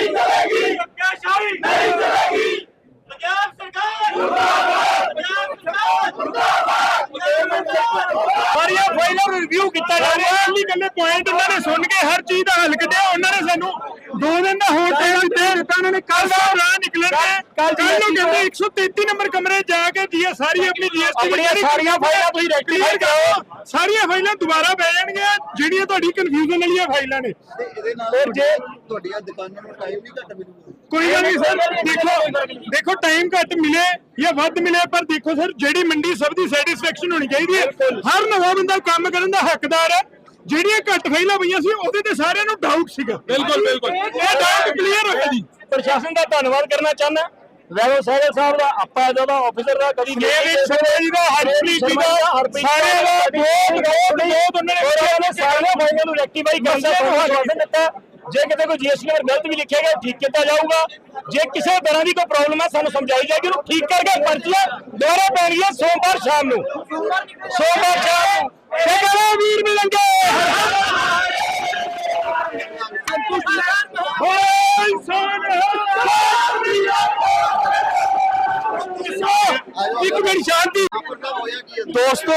ਨਹੀਂ ਚਲੇਗੀ। ਧੱਕੇਸ਼ਾਹੀ ਨਹੀਂ ਚਲੇਗੀ। ਪੰਜਾਬ ਸਰਕਾਰ। ਮੁਰਦਾਬਾਦ। ਪੰਜਾਬ ਸਰਕਾਰ। ਮੁਰਦਾਬਾਦ। ਪੰਜਾਬ ਸਰਕਾਰ। ਸਾਰੀਆਂ ਫਾਈਲਾਂ ਨੂੰ ਰਿਵਿਊ ਕੀਤਾ ਜਾ ਰਿਹਾ ਹੈ। ਕੱਲੇ ਪੁਆਇੰਟ ਉਹਨਾਂ ਨੇ ਸੁਣ ਕੇ ਹਰ ਚੀਜ਼ ਦਾ ਹੱਲ ਕੱਢਿਆ। ਉਹਨਾਂ ਨੇ ਸਾਨੂੰ ਦੋ ਦਿਨ ਦਾ ਹੋਰ ਟਾਈਮ ਦਿੱਤਾ ਦਿੱਤਾ ਉਹਨਾਂ ਨੇ ਕੱਲ ਦਾ। ਰਾਹ ਨਿਕਲਣਗੇ ਕੱਲ ਨੂੰ ਕਹਿੰਦੇ 133 ਨੰਬਰ ਕਮਰੇ ਜਾ ਕੇ ਜੀ ਸਾਰੀ ਆਪਣੀ ਜੀਐਸਟੀ ਆਪਣੀਆਂ ਸਾਰੀਆਂ ਫਾਈਲਾਂ ਤੁਸੀਂ rectify ਕਰੋ। ਸਾਰੀਆਂ ਫਾਈਲਾਂ ਦੁਬਾਰਾ ਪੈ ਜਾਣਗੀਆਂ ਜਿਹੜੀਆਂ ਤੁਹਾਡੀ ਕਨਫਿਊਜ਼ਨ ਵਾਲੀਆਂ ਫਾਈਲਾਂ ਨੇ। ਤੇ ਇਹਦੇ ਨਾਲ ਜੇ ਤੁਹਾਡੀਆਂ ਦੁਕਾਨਾਂ ਨੂੰ ਟਾਈਮ ਨਹੀਂ ਘੱਟ ਮਿਲੂਗਾ। ਕੋਈ ਗੱਲ ਨਹੀਂ ਸਰ ਦੇਖੋ ਦੇਖੋ ਟਾਈਮ ਘੱਟ ਮਿਲੇ ਜਾਂ ਵੱਧ ਮਿਲੇ ਪਰ ਦੇਖੋ ਸਰ ਜਿਹੜੀ ਮੰਡੀ ਸਭ ਦੀ ਸੈਟੀਸਫੈਕਸ਼ਨ ਹੋਣੀ ਚਾਹੀਦੀ ਹੈ। ਹਰ ਨਵਾਂ ਬੰਦਾ ਕੰਮ ਕਰਨ ਦਾ ਹੱਕਦਾਰ ਹੈ। ਜਿਹੜੀਆਂ ਘੱਟ ਫਾਈਲਾਂ ਪਈਆਂ ਸੀ ਉਹਦੇ ਤੇ ਸਾਰਿਆਂ ਨੂੰ ਡਾਊਟ ਸੀਗਾ। ਬਿਲਕੁਲ ਬਿਲਕੁਲ। ਇਹ ਡਾਊਟ ਕਲੀਅਰ ਹੋਇਆ ਜੀ। ਪ੍ਰਸ਼ਾਸਨ ਦਾ ਧੰਨਵਾਦ ਕਰਨਾ ਚਾਹੁੰਦਾ। ਵੈਰੋ ਸਹਿਗਲ ਸਾਹਿਬ ਦਾ ਆਪਾਂ ਜਦੋਂ ਆਫੀਸਰ ਦਾ ਕਦੀ ਇਹ ਵੀ ਸ਼ਰਮਾ ਜੀ ਦਾ ਹਰਪ੍ਰੀਤ ਜੀ ਦਾ ਸਾਰੇ ਦਾ ਬਹੁਤ ਬਹੁਤ ਬਹੁਤ ਉਹਨਾਂ ਨੇ ਸਾਰੀਆਂ ਫਾਈਲਾਂ ਨੂੰ ਰੈਕਟੀਫਾਈ ਕਰਨ ਦਾ ਆਸ਼ਵਾਸਨ ਦਿੱਤਾ। ਜੇ ਕਿਤੇ ਕੋਈ ਜੀਐਸਟੀ ਨੰਬਰ ਗਲਤ ਵੀ ਲਿਖਿਆ ਗਿਆ ਠੀਕ ਕੀਤਾ ਜਾਊਗਾ। ਜੇ ਕਿਸੇ ਤਰ੍ਹਾਂ ਦੀ ਕੋਈ ਪ੍ਰੋਬਲਮ ਹੈ ਸਾਨੂੰ ਸਮਝਾਈ ਜਾਏਗੀ ਉਹਨੂੰ ਠੀਕ ਕਰਕੇ ਪਰਚੀਆਂ ਦੁਬਾਰਾ ਪੈਣਗੀਆਂ ਸੋਮਵਾਰ ਸ਼ਾਮ ਨੂੰ। ਸੋਮਵਾਰ ਸ਼ਾਮ ਨੂੰ। ਵੀਰ ਮਿਲਣਗੇ। ਹੋਏ ਇੱਕ ਮਿੰਟ ਸ਼ਾਂਤੀ? ਦੋਸਤੋ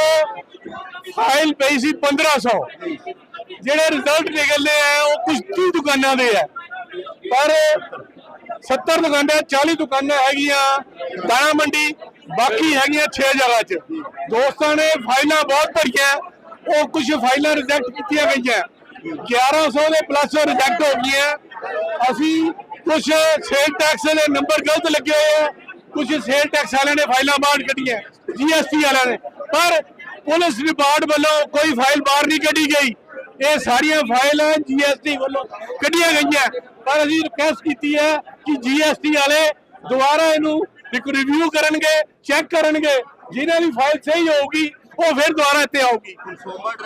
ਫਾਈਲ ਪਈ ਸੀ 1500 ਜਿਹੜੇ ਰਿਜ਼ਲਟ ਨਿਕਲਦੇ ਆ ਉਹ ਕੁਝ 30 ਦੁਕਾਨਾਂ ਦੇ ਆ। ਪਰ 70 ਦੁਕਾਨਾਂ 40 ਦੁਕਾਨਾਂ ਹੈਗੀਆਂ ਦਾਣਾ ਮੰਡੀ ਬਾਕੀ ਹੈਗੀਆਂ 6 ਜਗ੍ਹਾ 'ਚ। ਦੋਸਤਾਂ ਨੇ ਫਾਈਲਾਂ ਬਹੁਤ ਭਰੀਆਂ। ਉਹ ਕੁਝ ਫਾਈਲਾਂ ਰਿਜੈਕਟ ਕੀਤੀਆਂ ਗਈਆਂ। 1100 ਦੇ ਪਲੱਸ ਰਿਜੈਕਟ ਹੋ ਗਈਆਂ। ਅਸੀਂ ਕੁਝ ਸੇਲ ਟੈਕਸ ਦੇ ਨੰਬਰ ਗਲਤ ਲੱਗੇ ਹੋਏ ਆ। ਕੁਝ ਸੇਲ ਟੈਕਸ ਵਾਲਿਆਂ ਨੇ ਫਾਈਲਾਂ ਬਾਹਰ ਕੱਢੀਆਂ ਜੀਐਸਟੀ ਵਾਲਿਆਂ ਨੇ। ਪਰ ਪੁਲਿਸ ਡਿਪਾਰਟ ਵੱਲੋਂ ਕੋਈ ਫਾਈਲ ਬਾਹਰ ਨਹੀਂ ਕੱਢੀ ਗਈ। ਇਹ ਸਾਰੀਆਂ ਫਾਈਲਾਂ ਜੀਐਸਟੀ ਵੱਲੋਂ ਕੱਢੀਆਂ ਗਈਆਂ। ਪਰ ਅਸੀਂ ਰਿਕਵੈਸਟ ਕੀਤੀ ਹੈ ਕਿ ਜੀਐਸਟੀ ਵਾਲੇ ਦੁਬਾਰਾ ਇਹਨੂੰ ਇੱਕ ਰਿਵਿਊ ਕਰਨਗੇ ਚੈੱਕ ਕਰਨਗੇ ਜਿਨ੍ਹਾਂ ਦੀ ਫਾਈਲ ਸਹੀ ਹੋਊਗੀ ਉਹ ਫਿਰ ਦੁਬਾਰਾ ਇੱਥੇ ਆਊਗੀ।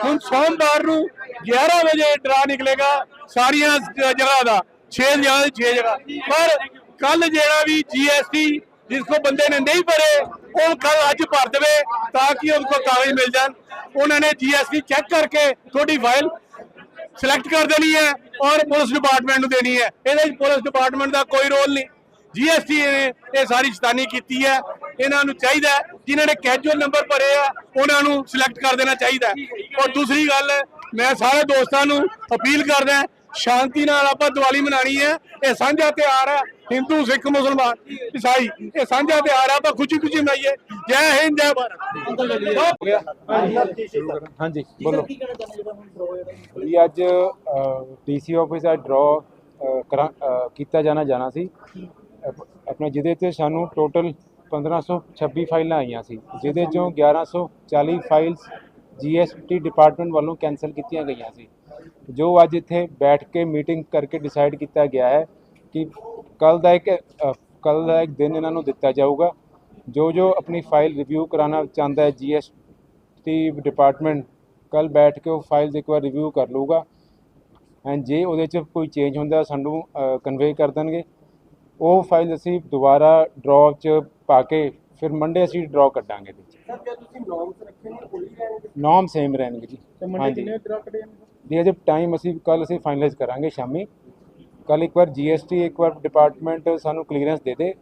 ਹੁਣ ਸੋਮਵਾਰ ਨੂੰ 11 ਵਜੇ ਡਰਾ ਨਿਕਲੇਗਾ ਸਾਰੀਆਂ ਜਗ੍ਹਾ ਦਾ 6 ਜਗ੍ਹਾ ਦੇ 6 ਜਗ੍ਹਾ। ਪਰ ਕੱਲ ਜਿਹੜਾ ਵੀ ਜੀਐਸਟੀ ਜਿਸ ਕੋ ਬੰਦੇ ਨੇ ਨਹੀਂ ਭਰੇ ਉਹ ਕੱਲ ਅੱਜ ਭਰ ਦੇਵੇ ਤਾਂ ਕਿ ਉਹਨੂੰ ਕੋ ਕਾਗਜ਼ ਮਿਲ ਜਾਣ। ਉਹਨਾਂ ਨੇ ਜੀਐਸਟੀ ਚੈੱਕ ਕਰਕੇ ਤੁਹਾਡੀ ਫਾਈਲ ਸਿਲੈਕਟ ਕਰ ਦੇਣੀ ਹੈ ਔਰ ਪੁਲਿਸ ਡਿਪਾਰਟਮੈਂਟ ਨੂੰ ਦੇਣੀ ਹੈ। ਇਹਦੇ ਵਿੱਚ ਪੁਲਿਸ ਡਿਪਾਰਟਮੈਂਟ ਦਾ ਕੋਈ ਰੋਲ ਨਹੀਂ। ਜੀਐਸਟੀ ਨੇ ਇਹ ਸਾਰੀ ਸ਼ੈਤਾਨੀ ਕੀਤੀ ਹੈ। ਇਹਨਾਂ ਨੂੰ ਚਾਹੀਦਾ ਜਿਨ੍ਹਾਂ ਨੇ ਕੈਜੂਅਲ ਨੰਬਰ ਭਰੇ ਆ, ਉਹਨਾਂ ਨੂੰ ਸਿਲੈਕਟ ਕਰ ਦੇਣਾ ਚਾਹੀਦਾ ਔਰ ਦੂਸਰੀ ਗੱਲ, ਮੈਂ ਸਾਰੇ ਦੋਸਤਾਂ ਨੂੰ ਅਪੀਲ ਕਰਦਾ ਸ਼ਾਂਤੀ ਨਾਲ ਆਪਾਂ ਦੀਵਾਲੀ ਮਨਾਣੀ ਹੈ। ਇਹ ਸਾਂਝਾ ਤਿਉਹਾਰ ਹੈ, ਹਿੰਦੂ, ਸਿੱਖ, ਮੁਸਲਮਾਨ। ਈਸਾਈ, ਇਹ ਸਾਂਝਾ ਤਿਉਹਾਰ ਹੈ, ਆਪਾਂ ਖੁਸ਼ੀ ਖੁਸ਼ੀ ਮਨਾਈਏ। ਜੈ ਹਿੰਦ, ਜੈ ਭਾਰਤ। ਹਾਂਜੀ, ਬੋਲੋ। ਜੀ, ਅੱਜ ਡੀਸੀ ਆਫਿਸ ਦਾ ਡਰਾ ਕੀਤਾ ਜਾਣਾ ਜਾਣਾ ਸੀ। ਆਪਣਾ ਜਿਹਦੇ ਤੇ ਸਾਨੂੰ ਟੋਟਲ 1526 ਫਾਈਲਾਂ ਆਈਆਂ ਸੀ, ਜਿਹਦੇ ਚੋਂ 1140 ਫਾਈਲਸ ਜੀਐਸਟੀ ਡਿਪਾਰਟਮੈਂਟ ਵੱਲੋਂ ਕੈਨਸਲ ਕੀਤੀਆਂ ਗਈਆਂ ਸੀ। ਜੋ ਅੱਜ ਇੱਥੇ ਬੈਠ ਕੇ ਮੀਟਿੰਗ ਕਰਕੇ ਡਿਸਾਈਡ ਕੀਤਾ ਗਿਆ ਹੈ ਕਿ ਕੱਲ ਦਾ ਇੱਕ ਕੱਲ ਦਾ ਇੱਕ ਦਿਨ ਇਹਨਾਂ ਨੂੰ ਦਿੱਤਾ ਜਾਊਗਾ। ਜੋ ਜੋ ਆਪਣੀ ਫਾਈਲ ਰਿਵਿਊ ਕਰਾਉਣਾ ਚਾਹੁੰਦਾ ਹੈ ਜੀਐਸਟੀ ਡਿਪਾਰਟਮੈਂਟ ਕੱਲ ਬੈਠ ਕੇ ਉਹ ਫਾਈਲਸ ਇੱਕ ਵਾਰ ਰਿਵਿਊ ਕਰ ਲਊਗਾ। ਐਂਡ ਜੇ ਉਹਦੇ 'ਚ ਕੋਈ ਚੇਂਜ ਹੁੰਦਾ, ਸਾਨੂੰ ਕਨਵੇ ਕਰ ਦੇਣਗੇ। ਉਹ ਫਾਈਲ ਅਸੀਂ ਦੁਬਾਰਾ ਡਰਾਅ 'ਚ ਪਾ ਕੇ ਫਿਰ ਮੰਡੇ ਅਸੀਂ ਡਰਾਅ ਕੱਢਾਂਗੇ 'ਚ। ਸਰ ਜੇ ਤੁਸੀਂ ਨੋਰਮਸ ਰੱਖੇ ਨੇ ਉਹੀ ਰਹਿਣਗੇ? ਨਾਮ ਸੇਮ ਰਹਿਣਗੇ ਜੀ। ਹਾਂਜੀ। ਜੀ ਅਜੇ ਟਾਈਮ ਅਸੀਂ ਕੱਲ ਅਸੀਂ ਫਾਈਨਲਾਈਜ਼ ਕਰਾਂਗੇ ਸ਼ਾਮੀ। ਕੱਲ ਇੱਕ ਵਾਰ ਜੀਐਸਟੀ ਇੱਕ ਵਾਰ ਡਿਪਾਰਟਮੈਂਟ ਸਾਨੂੰ ਕਲੀਅਰੈਂਸ ਦੇ ਦੇ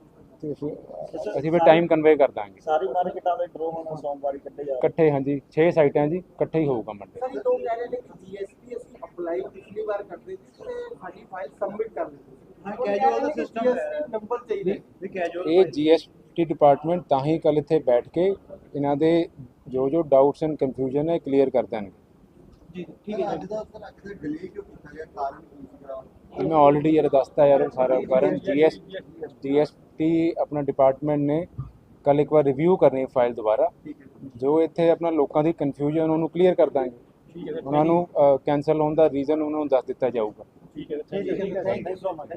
ਤੇ ਫਿਰ ਅਸੀਂ ਫਿਰ ਟਾਈਮ ਕਨਵੇ ਕਰ ਦਾਂਗੇ। ਸਾਰੀ ਮਾਰਕੀਟਾਂ ਦੇ ਡਰੋ ਹੁਣ ਸੋਮਵਾਰੀ ਕੱਢੇ ਜਾ ਇਕੱਠੇ ਹਾਂਜੀ। 6 ਸਾਈਟਾਂ ਜੀ ਇਕੱਠੇ ਹੀ ਹੋਊਗਾ ਮੰਡੇ ਸਰ ਇਹ ਤੋਂ ਕਹਿ ਰਹੇ ਨੇ ਕਿ ਜੀਐਸਟੀ ਅਸੀਂ ਅਪਲਾਈ ਪਿਛਲੀ ਵਾਰ ਕਰਦੇ ਸੀ ਤੇ ਸਾਡੀ ਫਾਈਲ ਸਬਮਿਟ ਕਰ ਦਿੱਤੀ। ਕੈਜੂਅਲ ਦਾ ਸਿਸਟਮ ਚਾਹੀਦਾ ਵੀ ਕੈਜੂਅਲ ਇਹ ਜੀਐਸਟੀ ਡਿਪਾਰਟਮੈਂਟ ਤਾਂ ਹੀ ਕੱਲ ਇੱਥੇ ਬੈਠ ਕੇ ਇਹਨਾਂ ਦੇ ਜੋ ਜੋ ਡਾਊਟਸ ਐਂਡ ਕਨਫਿਊਜ਼ਨ ਹੈ ਕਲੀਅਰ ਕਰ ਦੇਣਗੇ। ਜੀ ਠੀਕ ਹੈ ਅੱਜ ਦਾ ਸਰ ਅਕਸਰ ਡਿਲੇ ਕਿਉਂ ਕੀਤਾ ਗਿਆ ਕਾਰਨ ਕੀ ਸੀਗਾ? ਇਹ ਮੈਂ ਆਲਰੇਡੀ ਯਾਰ ਦੱਸਤਾ ਯਾਰ ਸਾਰਾ ਕਾਰਨ। ਜੀਐਸ ਜੀਐਸਟੀ ਆਪਣਾ ਡਿਪਾਰਟਮੈਂਟ ਨੇ ਕੱਲ ਇੱਕ ਵਾਰ ਰਿਵਿਊ ਕਰਨੀ ਫਾਈਲ ਦੁਬਾਰਾ। ਜੋ। ਇੱਥੇ ਆਪਣਾ ਲੋਕਾਂ ਦੀ ਕਨਫਿਊਜ਼ਨ ਉਹਨੂੰ ਕਲੀਅਰ ਕਰ ਦਾਂਗੇ। ਉਹਨਾਂ ਨੂੰ ਕੈਨਸਲ ਹੋਣ ਦਾ ਰੀਜ਼ਨ ਉਹਨਾਂ ਨੂੰ ਦੱਸ ਦਿੱਤਾ ਜਾਊਗਾ। ਠੀਕ ਹੈ ਥੈਂਕ ਯੂ ਸੋ ਮਚ